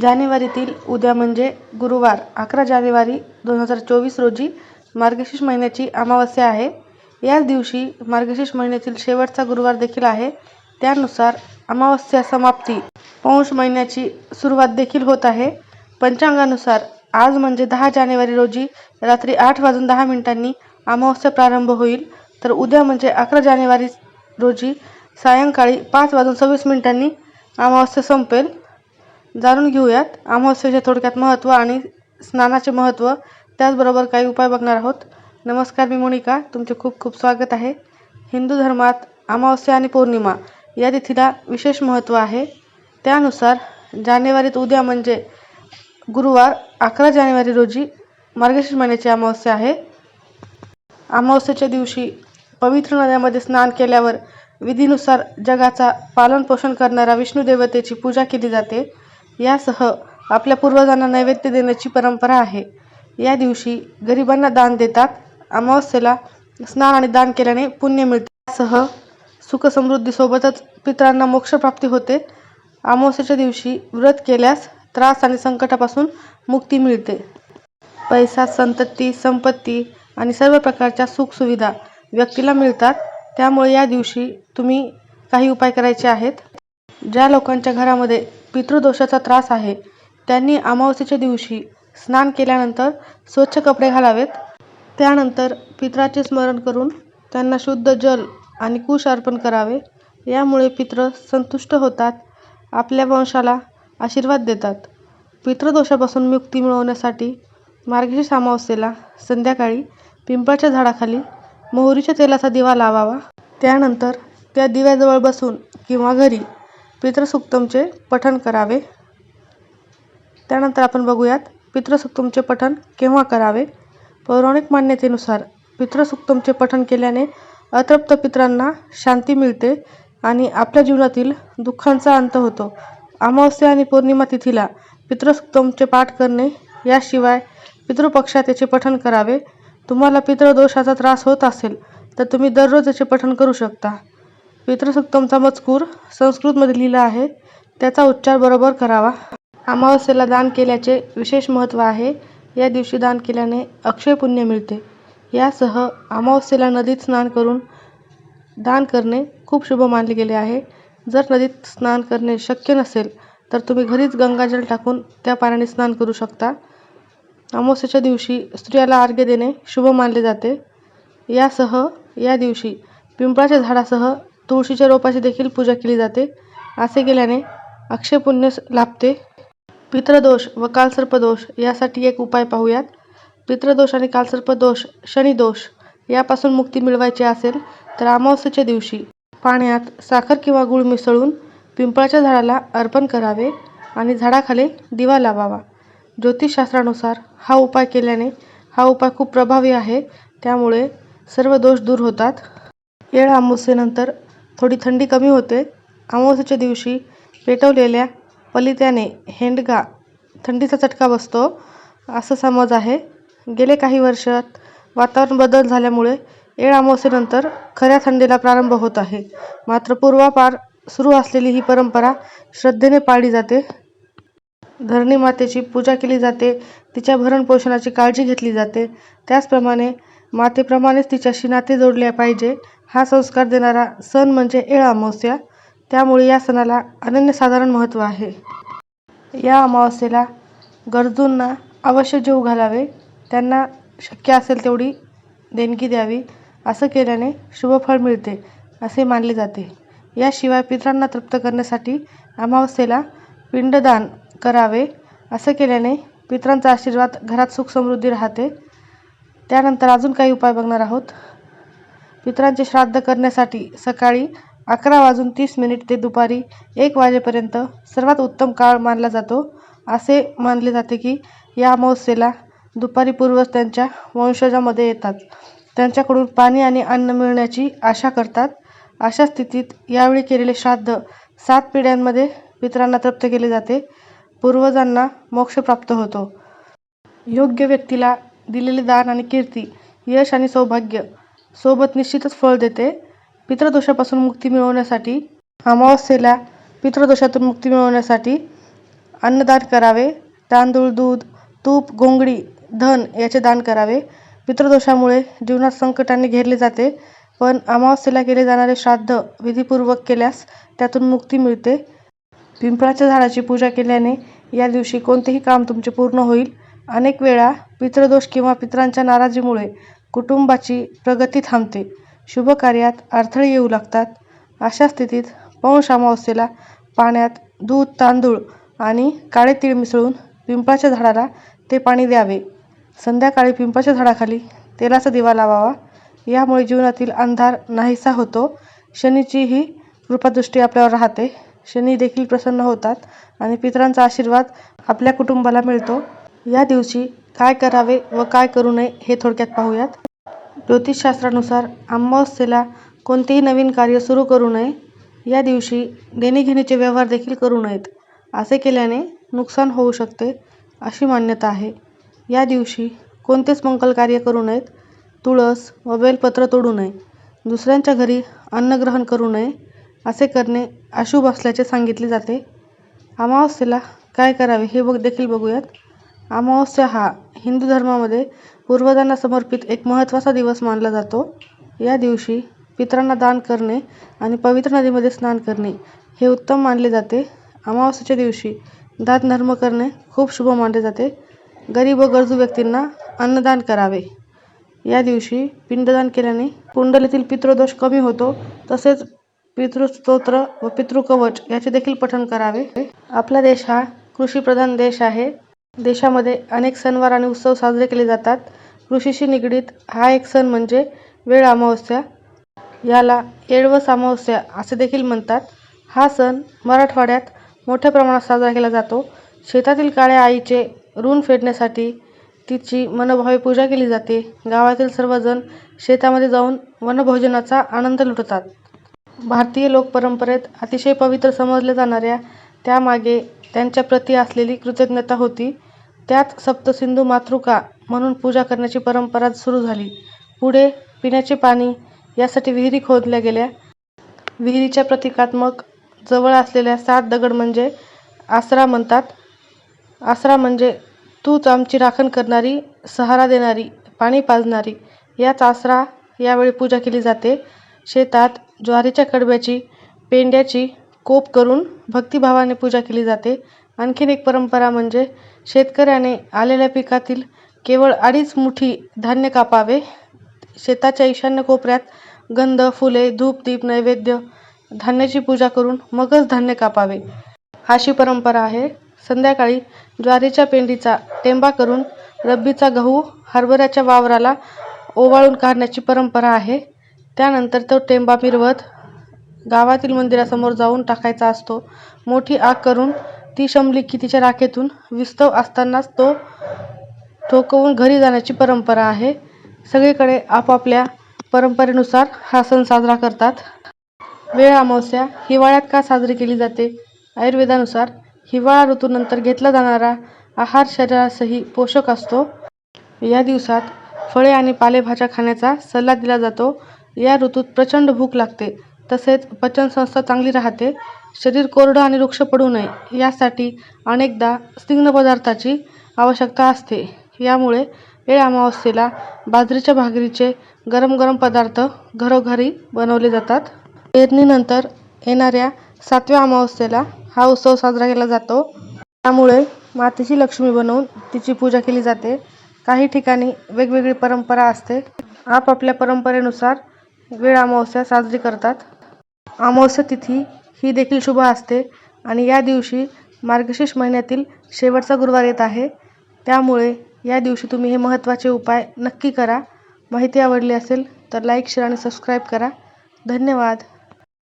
जानेवारीतील उद्या म्हणजे गुरुवार अकरा जानेवारी दोन हजार चोवीस रोजी मार्गशीर्ष महिन्याची अमावस्या आहे. याच दिवशी मार्गशीर्ष महिन्यातील शेवटचा गुरुवार देखील आहे. त्यानुसार अमावस्या समाप्ती पौष महिन्याची सुरुवात देखील होत आहे. पंचांगानुसार आज म्हणजे दहा जानेवारी रोजी रात्री आठ वाजून दहा मिनिटांनी अमावस्या प्रारंभ होईल. तर उद्या म्हणजे अकरा जानेवारी रोजी सायंकाळी पाच वाजून सव्वीस मिनिटांनी अमावस्या संपेल. जाणून घेऊयात. अमावस्येचे थोडक्यात महत्त्व आणि स्नानाचे महत्त्व त्याचबरोबर काही उपाय बघणार आहोत. नमस्कार मी मोनिका. तुमचे खूप खूप स्वागत आहे. हिंदू धर्मात अमावस्या आणि पौर्णिमा या तिथीला विशेष महत्त्व आहे. त्यानुसार जानेवारीत उद्या म्हणजे गुरुवार अकरा जानेवारी रोजी मार्गशीर्ष महिन्याची अमावस्या आहे. अमावस्येच्या दिवशी पवित्र नद्यामध्ये स्नान केल्यावर विधीनुसार जगाचा पालनपोषण करणाऱ्या विष्णू देवतेची पूजा केली जाते. यासह आपल्या पूर्वजांना नैवेद्य देण्याची परंपरा आहे. या दिवशी गरिबांना दान देतात. अमावस्येला स्नान आणि दान केल्याने पुण्य मिळते. यासह सुखसमृद्धीसोबतच पितरांना मोक्षप्राप्ती होते. अमावस्येच्या दिवशी व्रत केल्यास त्रास आणि संकटापासून मुक्ती मिळते. पैसा संतती संपत्ती आणि सर्व प्रकारच्या सुखसुविधा व्यक्तीला मिळतात. त्यामुळे या दिवशी तुम्ही काही उपाय करायचे आहेत? ज्या लोकांच्या घरामध्ये पितृदोषाचा त्रास आहे. त्यांनी अमावस्येच्या दिवशी स्नान केल्यानंतर स्वच्छ कपडे घालावेत. त्यानंतर पितराचे स्मरण करून त्यांना शुद्ध जल आणि कुश अर्पण करावे. यामुळे पित्र संतुष्ट होतात आपल्या वंशाला आशीर्वाद देतात. पितृदोषापासून मुक्ती मिळवण्यासाठी मार्गशीर्ष अमावस्येला संध्याकाळी पिंपळाच्या झाडाखाली मोहरीच्या तेलाचा दिवा लावावा. त्यानंतर त्या दिव्याजवळ बसून किंवा घरी पितृसुक्तमचे पठण करावे. त्यानंतर आपण बघूयात पितृसुक्तमचे पठण केव्हा करावे? पौराणिक मान्यतेनुसार पितृसुक्तमचे पठण केल्याने अतृप्त पितरांना शांती मिळते आणि आपल्या जीवनातील दुःखांचा अंत होतो. अमावस्या आणि पौर्णिमा तिथीला पितृसुक्तमचे पाठ करणे याशिवाय पितृपक्षात याचे पठण करावे. तुम्हाला पितृदोषाचा त्रास होत असेल तर तुम्ही दररोज याचे पठण करू शकता. पितृसत्तमचा मजकूर संस्कृतमध्ये लिहिला आहे. त्याचा उच्चार बरोबर करावा. अमावस्येला दान केल्याचे विशेष महत्त्व आहे. या दिवशी दान केल्याने अक्षय पुण्य मिळते. यासह अमावस्येला नदीत स्नान करून दान करणे खूप शुभ मानले गेले आहे. जर नदीत स्नान करणे शक्य नसेल तर तुम्ही घरीच गंगाजल टाकून त्या पाण्याने स्नान करू शकता. अमावस्येच्या दिवशी स्त्रियाला अर्घ्य देणे शुभ मानले जाते. यासह या दिवशी पिंपळाच्या झाडासह तुळशीच्या रोपाची देखील पूजा केली जाते. असे केल्याने अक्षयपुण्य लाभते. पितृदोष व कालसर्पदोष यासाठी एक उपाय पाहूयात. पितृदोष आणि कालसर्पदोष शनिदोष यापासून मुक्ती मिळवायची असेल तर अमावस्येच्या दिवशी पाण्यात साखर किंवा गूळ मिसळून पिंपळाच्या झाडाला अर्पण करावे आणि झाडाखाली दिवा लावावा. ज्योतिषशास्त्रानुसार हा उपाय केल्याने हा उपाय खूप प्रभावी आहे. त्यामुळे सर्व दोष दूर होतात. येळ अमावस्येनंतर थोडी थंडी कमी होते. अमावस्येच्या दिवशी पेटवलेल्या पलित्याने हेंडगा थंडीचा चटका बसतो असं समज आहे. गेले काही वर्षात वातावरण बदल झाल्यामुळे येळ अमावस्येनंतर खऱ्या थंडीला प्रारंभ होत आहे. मात्र पूर्वापार सुरू असलेली ही परंपरा श्रद्धेने पाळली जाते. धरणी मातेची पूजा केली जाते तिच्या भरणपोषणाची काळजी घेतली जाते. त्याचप्रमाणे मातेप्रमाणेच तिच्याशी नाते जोडले पाहिजे. हा संस्कार देणारा सण म्हणजे येळ अमावस्या. त्यामुळे या सणाला अनन्यसाधारण महत्त्व आहे. या अमावस्येला गरजूंना अवश्य जीव घालावे. त्यांना शक्य असेल तेवढी देणगी द्यावी. असं केल्याने शुभफळ मिळते असे मानले जाते. याशिवाय पितरांना तृप्त करण्यासाठी अमावस्येला पिंडदान करावे. असं केल्याने पितरांचा आशीर्वाद घरात सुख समृद्धी राहते. त्यानंतर अजून काही उपाय बघणार आहोत. पितरांचे श्राद्ध करण्यासाठी सकाळी अकरा वाजून तीस मिनिट ते दुपारी एक वाजेपर्यंत सर्वात उत्तम काळ मानला जातो. असे मानले जाते की या अमावस्येला दुपारी पूर्वज त्यांच्या वंशजामध्ये येतात. त्यांच्याकडून पाणी आणि अन्न मिळण्याची आशा करतात. अशा स्थितीत यावेळी केलेले श्राद्ध सात पिढ्यांमध्ये पितरांना तृप्त केले जाते. पूर्वजांना मोक्ष प्राप्त होतो. योग्य व्यक्तीला दिलेले दान आणि कीर्ती यश आणि सौभाग्य सोबत निश्चितच फळ देते. पितृदोषापासून मुक्ती मिळवण्यासाठी अमावस्येला पितृदोषातून मुक्ती मिळवण्यासाठी अन्नदान करावे. तांदूळ दूध तूप गोंगडी धन याचे दान करावे. पितृदोषामुळे जीवनात संकटांनी घेरले जाते पण अमावस्येला केले जाणारे श्राद्ध विधीपूर्वक केल्यास त्यातून मुक्ती मिळते. पिंपळाच्या झाडाची पूजा केल्याने या दिवशी कोणतेही काम तुमचे पूर्ण होईल. अनेक वेळा पितृदोष किंवा पितरांच्या नाराजीमुळे कुटुंबाची प्रगती थांबते. शुभ कार्यात अडथळे येऊ लागतात. अशा स्थितीत पौष अमावस्येला पाण्यात दूध तांदूळ आणि काळे तीळ मिसळून पिंपळाच्या झाडाला ते पाणी द्यावे. संध्याकाळी पिंपळाच्या झाडाखाली तेलाचा दिवा लावावा. यामुळे जीवनातील अंधार नाहीसा होतो. शनीचीही कृपादृष्टी आपल्यावर राहते. शनी देखील प्रसन्न होतात आणि पितरांचा आशीर्वाद आपल्या कुटुंबाला मिळतो. या दिवशी काय करावे व काय करू नये हे थोडक्यात पाहूयात. ज्योतिषशास्त्रानुसार अमावस्येला कोणतेही नवीन कार्य सुरू करू नये. या दिवशी देणेघेणीचे व्यवहार देखील करू नयेत. असे केल्याने नुकसान होऊ शकते अशी मान्यता आहे. या दिवशी कोणतेच मंगल कार्य करू नयेत. तुळस व बेलपत्र तोडू नये. दुसऱ्यांच्या घरी अन्नग्रहण करू नये. असे करणे अशुभ असल्याचे सांगितले जाते. अमावस्येला काय करावे हे बघ देखील बघूयात. अमावस्या हा हिंदू धर्मामध्ये पूर्वजांना समर्पित एक महत्त्वाचा दिवस मानला जातो. या दिवशी पितरांना दान करणे आणि पवित्र नदीमध्ये स्नान करणे हे उत्तम मानले जाते. अमावस्येच्या दिवशी दात धर्म करणे खूप शुभ मानले जाते. गरीब व गरजू व्यक्तींना अन्नदान करावे. या दिवशी पिंडदान केल्याने कुंडलीतील पितृदोष कमी होतो. तसेच पितृस्तोत्र व पितृकवच याचे देखील पठण करावे. आपला देश हा कृषीप्रधान देश आहे. देशामध्ये अनेक सणवार आणि उत्सव साजरे केले जातात. कृषीशी निगडीत हा एक सण म्हणजे वेळ अमावस्या. याला येळवस अमावस्या असे देखील म्हणतात. हा सण मराठवाड्यात मोठ्या प्रमाणात साजरा केला जातो. शेतातील काळ्या आईचे ऋण फेडण्यासाठी तिची मनोभावे पूजा केली जाते. गावातील सर्वजण शेतामध्ये जाऊन वनभोजनाचा आनंद लुटतात. भारतीय लोकपरंपरेत अतिशय पवित्र समजल्या जाणाऱ्या त्यामागे त्यांच्या प्रती असलेली कृतज्ञता होती. त्यात सप्तसिंधू मातृका म्हणून पूजा करण्याची परंपरा सुरू झाली. पुढे पिण्याचे पाणी यासाठी विहिरी खोदल्या गेल्या. विहिरीच्या प्रतिकात्मक जवळ असलेल्या सात दगड म्हणजे आसरा म्हणतात. आसरा म्हणजे तूच आमची राखण करणारी सहारा देणारी पाणी पाजणारी. याच आसरा यावेळी पूजा केली जाते. शेतात ज्वारीच्या कडब्याची पेंड्याची कोप करून भक्तिभावाने पूजा केली जाते. आणखीन एक परंपरा म्हणजे शेतकऱ्याने आलेल्या पिकातील केवळ अडीच मुठी धान्य कापावे. शेताच्या ईशान्य कोपऱ्यात गंध फुले धूप दीप नैवेद्य धान्याची पूजा करून मगच धान्य कापावे. अशी परंपरा आहे. संध्याकाळी ज्वारीच्या पेंडीचा टेंबा करून रब्बीचा गहू हरभऱ्याच्या वावराला ओवाळून काढण्याची परंपरा आहे. त्यानंतर तो टेंबा मिरवत गावातील मंदिरासमोर जाऊन टाकायचा असतो. मोठी आग करून ती शमली की तिच्या राखेतून विस्तव असतानाच तो ठोकवून घरी जाण्याची परंपरा आहे. सगळीकडे आपापल्या परंपरेनुसार हा सण साजरा करतात. वेळ अमावस्या हिवाळ्यात का साजरी केली जाते? आयुर्वेदानुसार हिवाळा ऋतूनंतर घेतला जाणारा आहार शरीरासही पोषक असतो. या दिवसात फळे आणि पालेभाज्या खाण्याचा सल्ला दिला जातो. या ऋतूत प्रचंड भूक लागते. तसेच पचनसंस्था चांगली राहते. शरीर कोरडं आणि वृक्ष पडू नये यासाठी अनेकदा स्निग्ध पदार्थाची आवश्यकता असते. यामुळे वेळ अमावस्येला बाजरीच्या भाकरीचे गरम गरम पदार्थ घरोघरी बनवले जातात. पेरणीनंतर येणाऱ्या सातव्या अमावस्येला हा उत्सव साजरा केला जातो. त्यामुळे मातीची लक्ष्मी बनवून तिची पूजा केली जाते. काही ठिकाणी वेगवेगळी परंपरा असते. आपापल्या परंपरेनुसार वेळ अमावस्या साजरी करतात. अमावस्या तिथी ही देखील शुभ असते. आणि या दिवशी मार्गशीर्ष महिन्यातील शेवटचा गुरुवार येत आहे. त्यामुळे या दिवशी तुम्ही हे महत्त्वाचे उपाय नक्की करा. माहिती आवडली असेल तर लाईक शेअर आणि सबस्क्राईब करा. धन्यवाद.